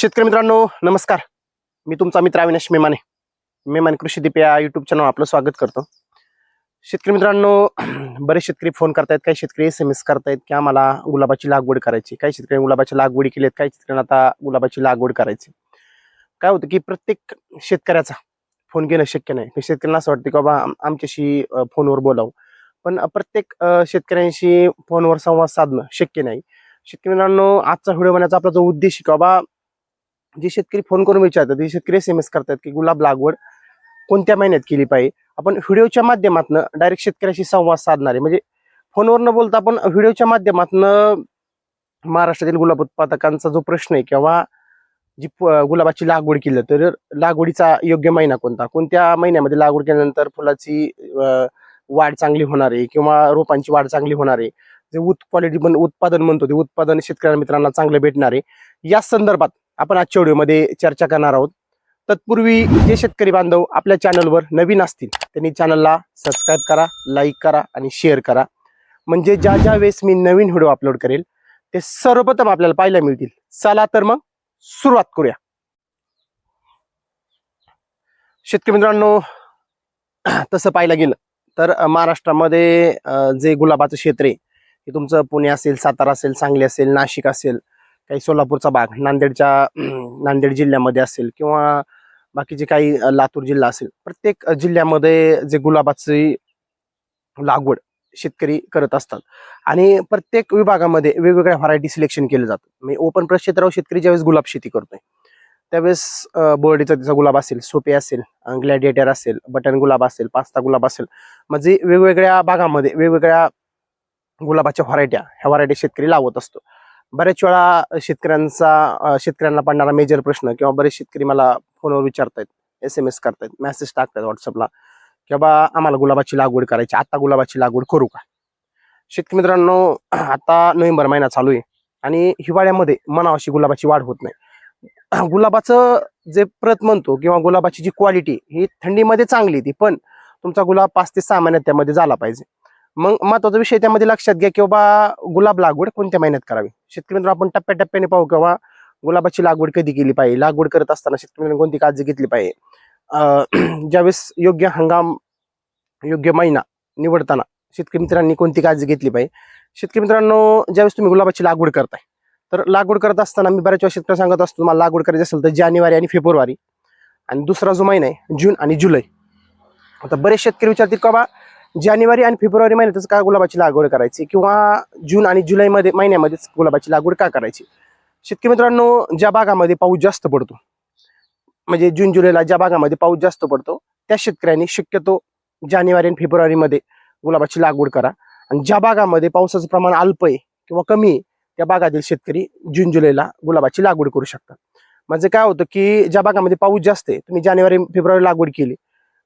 शेतकरी मित्रांनो नमस्कार. मी तुमचा मित्र अविनाश मेमाने. मेमाने कृषी दीप या युट्यूब चॅनल आपलं स्वागत करतो. शेतकरी मित्रांनो बरेच शेतकरी फोन करतायत काही शेतकरी एस एम एस करतायत की आम्हाला गुलाबाची लागवड करायची. काही शेतकरी गुलाबाची लागवडी केलीत काही शेतकऱ्यांना आता गुलाबाची लागवड करायची. काय होतं की प्रत्येक शेतकऱ्याचा फोन घेणं शक्य नाही. काही शेतकऱ्यांना असं वाटतं की बाबा आमच्याशी फोनवर बोलावं. पण प्रत्येक शेतकऱ्यांशी फोनवर संवाद साधणं शक्य नाही. शेतकरी मित्रांनो आजचा व्हिडिओ बनण्याचा आपला जो उद्देश आहे की बाबा जे शेतकरी फोन करून विचारतात ते शेतकरी एस एम एस करतात की गुलाब लागवड कोणत्या महिन्यात केली पाहिजे? आपण व्हिडिओच्या माध्यमातून डायरेक्ट शेतकऱ्याशी संवाद साधणारे म्हणजे फोनवर न बोलता आपण व्हिडिओच्या माध्यमातून महाराष्ट्रातील गुलाब उत्पादकांचा जो प्रश्न आहे किंवा जी प- गुलाबाची लागवड केली तर लागवडीचा योग्य महिना कोणता? कोणत्या महिन्यामध्ये लागवड केल्यानंतर फुलाची वाढ चांगली होणार आहे किंवा रोपांची वाढ चांगली होणार आहे? जे उत् क्वालिटी पण उत्पादन म्हणतो ते उत्पादन शेतकऱ्या मित्रांना चांगलं भेटणार आहे. या संदर्भात आपण आजच्या व्हिडिओमध्ये चर्चा करणार आहोत. तत्पूर्वी जे शेतकरी बांधव आपल्या चॅनलवर नवीन असतील त्यांनी चॅनलला सबस्क्राईब करा लाईक करा आणि शेअर करा. म्हणजे ज्या ज्या वेळेस मी नवीन व्हिडिओ अपलोड करेल ते सर्वप्रथम आपल्याला पाहायला मिळतील. चला तर मग सुरुवात करूया. शेतकरी मित्रांनो तसं पाहायला गेलं तर महाराष्ट्रामध्ये जे गुलाबाचं क्षेत्र आहे ते तुमचं पुणे असेल सातारा असेल सांगली असेल नाशिक असेल काही सोलापूरचा भाग नांदेडच्या नांदेड जिल्ह्यामध्ये असेल किंवा बाकीचे काही लातूर जिल्हा असेल प्रत्येक जिल्ह्यामध्ये जे गुलाबाची लागवड शेतकरी करत असतात. आणि प्रत्येक विभागामध्ये वेगवेगळ्या व्हरायटी सिलेक्शन केलं जातं मी ओपन प्रदेश क्षेत्रावर शेतकरी ज्यावेळेस गुलाब शेती करतोय त्यावेळेस बोर्डीचा तिचा गुलाब असेल सोपे असेल ग्लॅडिएटर असेल बटन गुलाब असेल पास्ता गुलाब असेल म्हणजे वेगवेगळ्या भागामध्ये वेगवेगळ्या गुलाबाच्या व्हरायट्या ह्या व्हरायटी शेतकरी लावत असतो. बऱ्याच वेळा शेतकऱ्यांचा शेतकऱ्यांना पडणारा मेजर प्रश्न किंवा बरेच शेतकरी मला फोनवर विचारतायत एस एम एस करतायत मेसेज टाकतात व्हॉट्सअपला की बाबा आम्हाला गुलाबाची लागवड करायची आता गुलाबाची लागवड करू का? शेतकरी मित्रांनो आता नोव्हेंबर महिना चालू आहे आणि हिवाळ्यामध्ये मनावाशी गुलाबाची वाढ होत नाही. गुलाबाचं जे प्रत म्हणतो किंवा गुलाबाची जी क्वालिटी ही थंडीमध्ये चांगली ती पण तुमचा गुलाब पाच ते सहा महिन्यात त्यामध्ये झाला पाहिजे. मग महत्त्वाचा विषय त्यामध्ये लक्षात घ्या की बाबा गुलाब लागवड कोणत्या महिन्यात करावी? शेतकरी मित्र आपण टप्प्याटप्प्याने पाहू किंवा गुलाबाची लागवड कधी केली पाहिजे? लागवड करत असताना शेतकरी कोणती काळजी घेतली पाहिजे? ज्यावेळेस योग्य हंगाम योग्य महिना निवडताना शेतकरी मित्रांनी कोणती काळजी घेतली पाहिजे? शेतकरी मित्रांनो ज्यावेळेस तुम्ही गुलाबाची लागवड करताय तर लागवड करत असताना मी बऱ्याच वेळा शेतकरी सांगत असतो तुम्हाला लागवड करायची असेल तर जानेवारी आणि फेब्रुवारी आणि दुसरा जो महिना आहे जून आणि जुलै. आता बरेच शेतकरी विचारतील का बा जानेवारी आणि फेब्रुवारी महिन्यातच का गुलाबाची लागवड करायची? किंवा जून आणि जुलैमध्ये महिन्यामध्येच गुलाबाची लागवड का करायची? शेतकरी मित्रांनो ज्या भागामध्ये पाऊस जास्त पडतो म्हणजे जून जुलैला ज्या भागामध्ये पाऊस जास्त पडतो त्या शेतकऱ्यांनी शक्यतो जानेवारी आणि फेब्रुवारीमध्ये गुलाबाची लागवड करा. आणि ज्या भागामध्ये पावसाचं प्रमाण अल्प आहे किंवा कमी आहे त्या भागातील शेतकरी जून जुलैला गुलाबाची लागवड करू शकतात. म्हणजे काय होतं की ज्या भागामध्ये पाऊस जास्त आहे तुम्ही जानेवारी फेब्रुवारी लागवड केली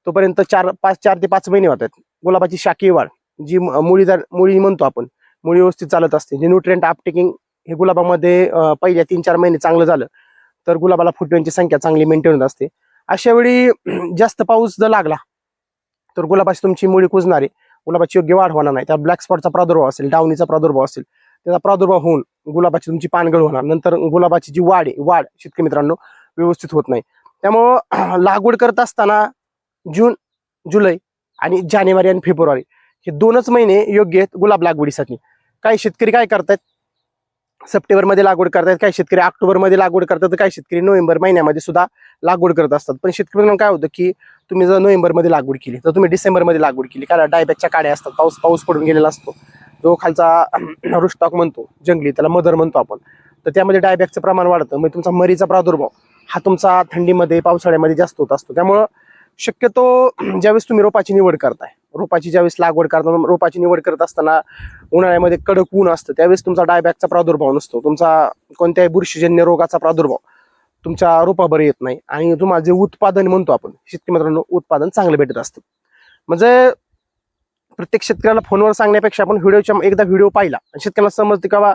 तोपर्यंत चार पाच चार ते पाच महिने होतात. गुलाबाची शाकीय वाढ जी मुळीदार मुळी म्हणतो आपण मुळी व्यवस्थित चालत असते. जे न्यूट्रिएंट अपटेकिंग हे गुलाबामध्ये पहिल्या तीन चार महिने चांगलं झालं तर गुलाबाला फुटव्यांची संख्या चांगली मेंटेन होत असते. अशा वेळी जास्त पाऊस जर लागला तर गुलाबाची तुमची मुळी कुजणारे गुलाबाची योग्य वाढ होणार नाही. त्या ब्लॅक स्पॉटचा प्रादुर्भाव असेल डावणीचा प्रादुर्भाव असेल त्याचा प्रादुर्भाव होऊन गुलाबाची तुमची पानगळ होणार. नंतर गुलाबाची जी वाढ आहे वाढ शेतकरी मित्रांनो व्यवस्थित होत नाही. त्यामुळं लागवड करत असताना जून जुलै आणि जानेवारी आणि फेब्रुवारी. हे दोनच महिने योग्य आहेत गुलाब लागवडीसाठी. काही शेतकरी काय करतात सप्टेंबरमध्ये लागवड करतात काही शेतकरी ऑक्टोबरमध्ये लागवड करतात तर काही शेतकरी नोव्हेंबर महिन्यामध्ये सुद्धा लागवड करत असतात. पण शेतकरी काय होतं की तुम्ही जर नोव्हेंबरमध्ये लागवड केली तर तुम्ही डिसेंबरमध्ये लागवड केली. कारण डायबॅकच्या काड्या असतात पाऊस पाऊस पडून गेलेला असतो. जो खालचा रुस्टॉक म्हणतो जंगली त्याला मदर म्हणतो आपण. तर त्यामध्ये डायबॅकचं प्रमाण वाढतं. मग तुमचा मरीचा प्रादुर्भाव हा तुमचा थंडीमध्ये पावसाळ्यामध्ये जास्त होत असतो. त्यामुळं शक्यतो ज्यावेळेस तुम्ही रोपाची निवड करताय रोपाची ज्यावेळेस लागवड करताना रोपाची निवड करत असताना उन्हाळ्यामध्ये कडक ऊन असतं त्यावेळेस तुमचा डायबॅकचा प्रादुर्भाव नसतो तुमचा कोणत्याही बुरशीजन्य रोगाचा प्रादुर्भाव तुमच्या रोपावर येत नाही. आणि तुम्हाला जे उत्पादन म्हणतो आपण शेतकरी मित्रांनो उत्पादन चांगलं भेटत असतं. म्हणजे प्रत्येक शेतकऱ्याला फोनवर सांगण्यापेक्षा आपण व्हिडिओच्या एकदा व्हिडिओ पाहिला आणि शेतकऱ्याला समजते का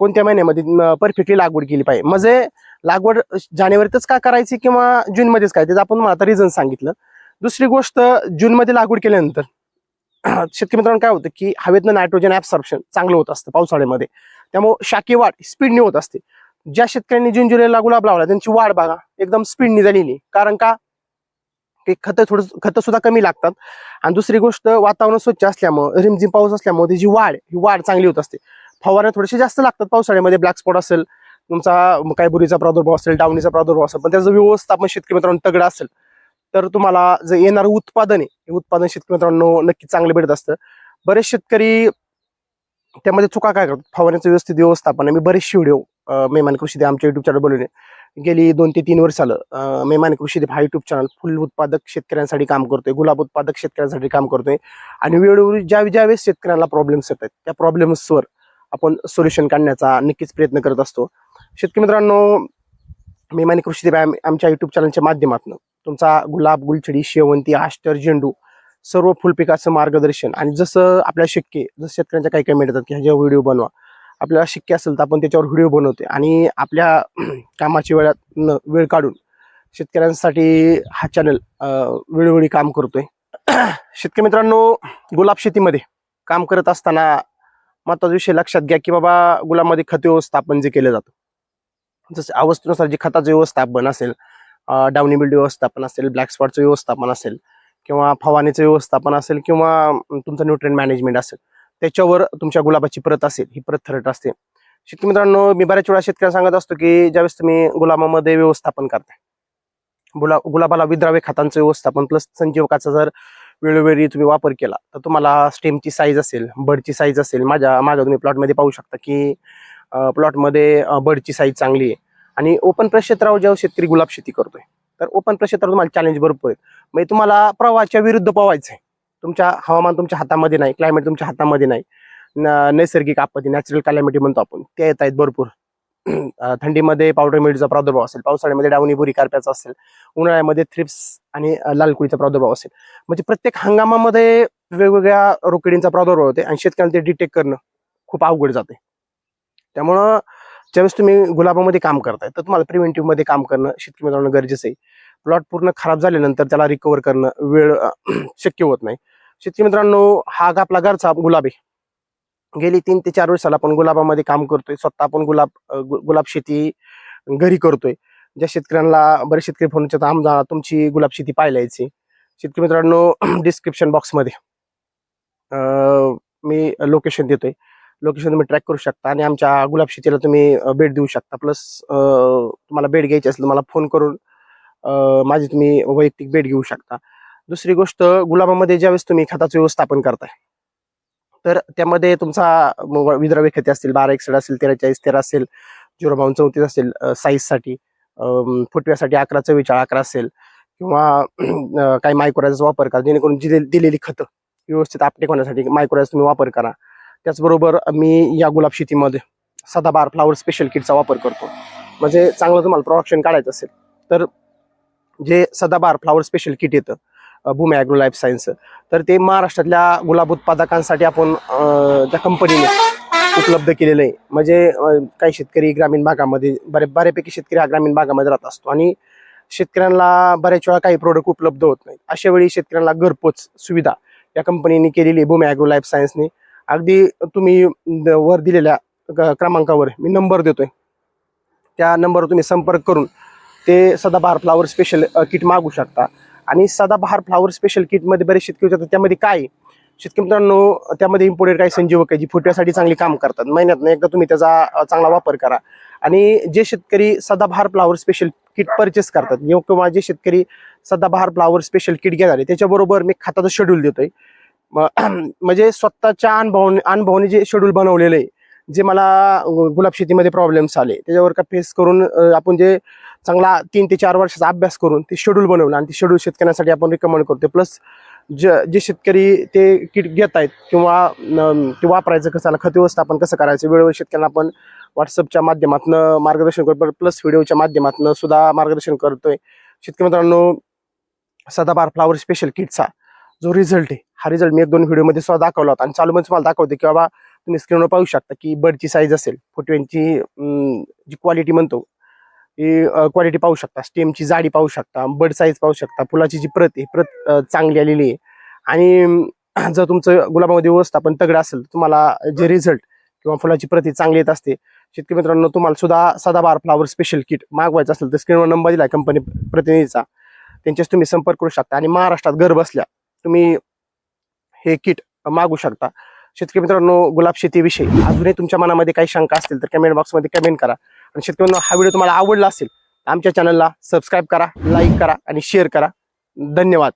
कोणत्या महिन्यामध्ये परफेक्टली लागवड केली पाहिजे. म्हणजे लागवड जानेवारीतच का करायची किंवा जूनमध्येच काय? त्याचं आपण मला आता रिझन सांगितलं. दुसरी गोष्ट जूनमध्ये लागवड केल्यानंतर शेतकरी मित्रांनो काय होतं की हवेतनं नायट्रोजन ऍब्सॉर्प्शन चांगलं होत असतं पावसाळ्यामध्ये. त्यामुळे शाकी वाढ स्पीडने होत असते. ज्या शेतकऱ्यांनी जून जुलैला गुलाब लावला त्यांची वाढ बघा एकदम स्पीडनी झालेली. कारण का? ते खतं थोडं खतं सुद्धा कमी लागतात. आणि दुसरी गोष्ट वातावरण स्वच्छ असल्यामुळं रिमझिम पाऊस असल्यामुळे त्याची वाढ ही वाढ चांगली होत असते. फवारण्या थोडेसे जास्त लागतात पावसाळ्यामध्ये ब्लॅक स्पॉट असेल तुमचा काय बुरीचा प्रादुर्भाव असेल डावणीचा प्रादुर्भाव असेल पण त्याचं व्यवस्थापन शेतकरी मित्रांनो तगडं असेल तर तुम्हाला जे येणारं उत्पादन आहे हे उत्पादन शेतकरी मित्रांनो नक्की चांगलं भेटत असतं. बरेच शेतकरी त्यामध्ये चुका काय करतात? फवारण्याचं व्यवस्थित व्यवस्थापन मी बरेचसे व्हिडिओ मेहमान कृषी आमच्या युट्यूब चॅनल बनवले गेली दोन ते तीन वर्ष झालं मेहमान कृषी हा युट्यूब चॅनल फुल उत्पादक शेतकऱ्यांसाठी काम करतोय गुलाब उत्पादक शेतकऱ्यांसाठी काम करतोय. आणि वेळोवेळी ज्या ज्यावेळेस शेतकऱ्यांना प्रॉब्लेम्स येतात त्या प्रॉब्लेम्सवर आपण सोल्युशन काढण्याचा नक्कीच प्रयत्न करत असतो. शेतकरी मित्रांनो माने कृषी आमच्या युट्यूब चॅनलच्या माध्यमातून तुमचा गुलाब गुलछडी शेवंती आष्टर झेंडू सर्व फुलपिकाचं मार्गदर्शन आणि जसं आपल्या शिक्के जसं शेतकऱ्यांच्या काही काही मिळतात की ह्याच्या व्हिडिओ बनवा. आपल्याला शिक्के असेल तर आपण त्याच्यावर व्हिडिओ बनवतोय. आणि आपल्या कामाची वेळात वेळ काढून शेतकऱ्यांसाठी हा चॅनल वेळोवेळी काम करतोय. शेतकरी मित्रांनो गुलाब शेतीमध्ये काम करत असताना महत्त्वाचा विषय लक्षात घ्या की बाबा गुलाबमध्ये खत व्यवस्थापन जे केलं जातं. जसं अवस्थेनुसार जे खताचं व्यवस्थापन असेल डावनी बिल्ड व्यवस्थापन असेल ब्लॅक स्पॉटचं व्यवस्थापन असेल किंवा फवानीचं व्यवस्थापन असेल किंवा तुमचं न्यूट्रिएंट मॅनेजमेंट असेल त्याच्यावर तुमच्या गुलाबाची प्रत असेल ही प्रत थरट असते. शेतकरी मित्रांनो मी बऱ्याच वेळा शेतकऱ्यांना सांगत असतो की ज्यावेळेस तुम्ही गुलाबामध्ये व्यवस्थापन करताय गुलाब गुलाबाला विद्राव्य खतांचं व्यवस्थापन प्लस संजीवकाचा जर वेळोवेळी तुम्ही वापर केला तर तुम्हाला स्टेमची साईज असेल बडची साईज असेल माझ्या माझ्या तुम्ही प्लॉटमध्ये पाहू शकता की प्लॉटमध्ये बडची साईज चांगली आहे. आणि ओपन प्रक्षेत्रावर जेव्हा शेतकरी गुलाब शेती करतोय तर ओपन प्रक्षेत्रावर तुम्हाला चॅलेंज भरपूर आहे म्हणजे तुम्हाला प्रवाहाच्या विरुद्ध पवायचं आहे तुमच्या हवामान तुमच्या हातामध्ये नाही क्लायमेट तुमच्या हातामध्ये नाही. नैसर्गिक आपत्ती नॅचरल क्लायमेटी म्हणतो आपण ते येत आहेत भरपूर. थंडीमध्ये पावडर मिळचा प्रादुर्भाव असेल पावसाळ्यामध्ये डावणी बुरी कारप्याचा असेल उन्हाळ्यामध्ये थ्रिप्स आणि लाल लालकुळीचा प्रादुर्भाव असेल. म्हणजे प्रत्येक हंगामामध्ये वेगवेगळ्या रोकडींचा प्रादुर्भाव होते आणि शेतकऱ्यांना ते डिटेक्ट करणं खूप अवघड जाते त्यामुळं ज्यावेळेस तुम्ही गुलाबामध्ये काम करताय तर तुम्हाला प्रिव्हेंटिव्हमध्ये काम करणं शेतकरी मित्रांनो गरजेचं आहे. प्लॉट पूर्ण खराब झाल्यानंतर त्याला रिकवर करणं वेळ शक्य होत नाही. शेतकरी मित्रांनो हा आपला घरचा गुलाब आहे. गेली तीन ते चार वर्षाला आपण गुलाबामध्ये काम करतोय. स्वतः आपण गुलाब गु- गुलाब शेती घरी करतोय. ज्या शेतकऱ्यांना बरेच शेतकरी फोन आमदा आमचा तुमची गुलाब शेती पाहायला यायची शेतकरी मित्रांनो डिस्क्रिप्शन बॉक्समध्ये मी लोकेशन देतोय. लोकेशन तुम्ही ट्रॅक करू शकता आणि आमच्या गुलाब शेतीला तुम्ही भेट देऊ शकता. प्लस तुम्हाला भेट घ्यायची असेल तर मला फोन करून माझी तुम्ही वैयक्तिक भेट घेऊ शकता. दुसरी गोष्ट गुलाबामध्ये ज्यावेळेस तुम्ही खताचं व्यवस्थापन करताय तर त्यामध्ये तुमचा विद्राव्य खते असतील बारा एकसठ असेल तेराचाळीस तेरा असेल झिरो बावन्न चौतीस असेल साईजसाठी फुटव्यासाठी अकरा चव्वेचाळ अकरा असेल किंवा काही मायक्रोराजचा वापर करा जेणेकरून जी दिलेली खतं व्यवस्थित आपटेक होण्यासाठी मायक्रोराज तुम्ही वापर करा. त्याचबरोबर मी या गुलाब शेतीमध्ये सदाबार फ्लावर स्पेशल किटचा वापर करतो. म्हणजे चांगलं तुम्हाला प्रोडक्शन काढायचं असेल तर जे सदाबार फ्लावर स्पेशल किट येतं भूमी ॲग्रो लाईफ सायन्स तर ते महाराष्ट्रातल्या गुलाब उत्पादकांसाठी आपण त्या कंपनीने उपलब्ध केलेलं आहे म्हणजे काही शेतकरी ग्रामीण भागामध्ये बरे बऱ्यापैकी शेतकरी हा ग्रामीण भागामध्ये राहत असतो आणि शेतकऱ्यांना बऱ्याच वेळा काही प्रोडक्ट उपलब्ध होत नाही अशा वेळी शेतकऱ्यांना घरपोच सुविधा या कंपनीने केलेली आहे भूमी ॲग्रो लाईफ सायन्सने अगदी तुम्ही वर दिलेल्या क- क्रमांकावर मी नंबर देतोय. त्या नंबरवर तुम्ही संपर्क करून ते सदाबहार फ्लावर स्पेशल किट मागू शकता. आणि सदाबहार फ्लावर स्पेशल किटमध्ये बरेच शेतकरी विचारतात त्यामध्ये काय? आहे? शेतकरी मित्रांनो त्यामध्ये इम्पोर्टेड काही संजीवक आहे जी फुटव्यासाठी चांगली काम करतात. महिन्यात एकदा तुम्ही त्याचा चांगला वापर करा. आणि जे शेतकरी सदाबहार फ्लावर स्पेशल किट परचेस करतात किंवा किंवा जे शेतकरी सदाबहार फ्लावर स्पेशल किट घेणार आहे त्याच्याबरोबर मी खताचं शेड्यूल देतोय. म्हणजे स्वतःच्या अनुभव अनुभवाने जे शेड्यूल बनवलेलं आहे जे मला गुलाब शेतीमध्ये प्रॉब्लेम्स आले त्याच्यावर का फेस करून आपण जे चांगला तीन ते चार वर्षाचा अभ्यास करून ते शेड्यूल बनवलं आणि ते शेड्यूल शेतकऱ्यांसाठी आपण रिकमेंड करतो प्लस जे जे शेतकरी ते किट घेत आहेत किंवा ते वापरायचं कसं खत व्यवस्थापन कसं करायचं वेळोवेळी शेतकऱ्यांना आपण व्हॉट्सअपच्या माध्यमातून मार्गदर्शन करतो प्लस व्हिडिओच्या माध्यमातून सुद्धा मार्गदर्शन करतोय. शेतकरी मित्रांनो सदाबार फ्लावर स्पेशल किटचा जो रिझल्ट आहे हा रिझल्ट मी एक दोन व्हिडिओमध्ये सुद्धा दाखवला होता. आणि चालू तुम्हाला दाखवते की बाबा तुम्ही स्क्रीनवर पाहू शकता की बर्डची साईज असेल फुटव्यांची जी क्वालिटी म्हणतो ही क्वालिटी पाहू शकता. स्टेमची जाडी पाहू शकता बर्ड साईज पाहू शकता फुलाची जी प्रत आहे प्रत चांगली आलेली आहे. आणि जर तुमचं गुलाबामध्ये व्यवस्थापन तगडं असेल तुम्हाला जे रिझल्ट किंवा फुलाची प्रती चांगली येत असते. शेतकरी मित्रांनो तुम्हाला सुद्धा सदाबार फ्लावर स्पेशल किट मागवायचं असेल तर स्क्रीनवर नंबर दिला कंपनी प्रतिनिधीचा. त्यांच्याशी तुम्ही संपर्क करू शकता. आणि महाराष्ट्रात घर बसल्या तुम्ही हे किट मागू शकता. शेतकरी मित्रांनो गुलाब शेतीविषयी अजूनही तुमच्या मनामध्ये काही शंका असतील तर कमेंट बॉक्समध्ये कमेंट करा. आणि शेतकरी मित्रांनो हा व्हिडिओ तुम्हाला आवडला असेल तर आमच्या चॅनलला सबस्क्राईब करा लाईक करा आणि शेअर करा. धन्यवाद.